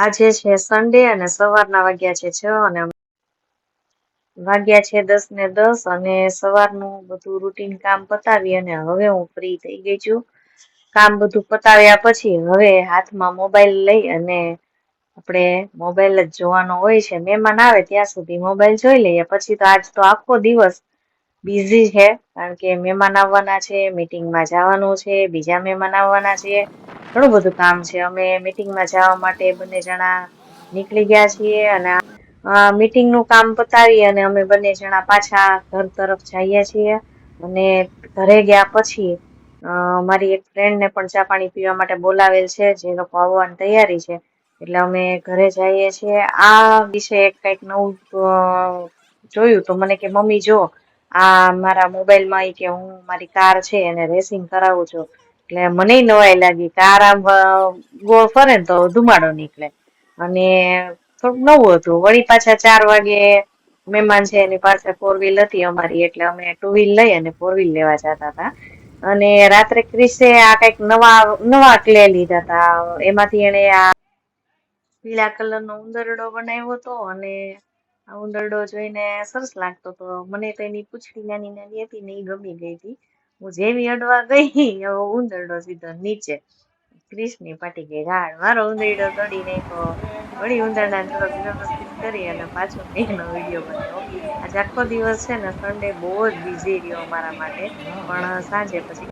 આજે છે સન્ડે અને સવારના વાગ્યા છે છ અને વાગ્યા છે દસ ને દસ અને સવારનું બધું રૂટીન કામ પતાવી અને હવે હું ફ્રી થઈ ગઈ છું. કામ બધું પતાવ્યા પછી હવે હાથમાં મોબાઈલ લઈ અને આપણે મોબાઈલ જ જોવાનો હોય છે. મહેમાન આવે ત્યાં સુધી મોબાઈલ જોઈ લઈએ. પછી તો આજ તો આખો દિવસ બિઝી છે. કારણ કે મહેમાન આવવાના છે મીટિંગમાં જવાનું છે, બીજા મહેમાન આવવાના છે. ઘણું બધું કામ છે. અમે મીટિંગમાં જવા માટે બંને જણા નીકળી ગયા છીએ અને મીટિંગનું કામ પતાવી અને અમે બંને જણા પાછા ઘર તરફ જઈએ છીએ. અને ઘરે ગયા પછી મારી એક ફ્રેન્ડને પણ ચા પાણી પીવા માટે બોલાવેલ છે. જે લોકો આવવાની તૈયારી છે. એટલે અમે ઘરે જઈએ છીએ. આ વિશે કંઈક નવું જોયું તો મને કે, મમ્મી, જો, આ મારા મોબાઈલમાં એ કે હું મારી કાર છે એને રેસિંગ કરાવું છું. એટલે મને નવાઈ લાગી કાર આરામ ગોળ ફરે ને તો ધુમાડો નીકળે. અને થોડુંક નવું હતું. વળી પાછા ચાર વાગે મહેમાન છે એની પાસે ફોર વ્હીલ હતી અમારી, એટલે અમે ટુ વ્હીલ લઈ અને ફોર વ્હીલ લેવા જતા હતા. અને રાત્રે ક્રિસે આ કંઈક નવા નવા ક્લે લીધા હતા. એમાંથી એને આ પીળા કલરનો ઉંદરડો બનાવ્યો હતો અને આ ઉંદરડો જોઈને સરસ લાગતો હતો. મને તો એની પૂંછડી નાની નાની હતી ને એ ગમી ગઈ હતી. હું જેવી અડવા ગઈ, એવો ઉંદરડો સીધો નીચે. ક્રિશની પાટી ગઈ ગાળ મારો ઉંદરડો તોડી નાખ્યો. વળી ઉંદરડાને થોડોક વ્યવસ્થિત કરી અને પાછો એનો વીડિયો બનાવ્યો. આજે આખો દિવસ છે ને સન્ડે બહુ જ બિઝી રહ્યો મારા માટે. પણ સાંજે પછી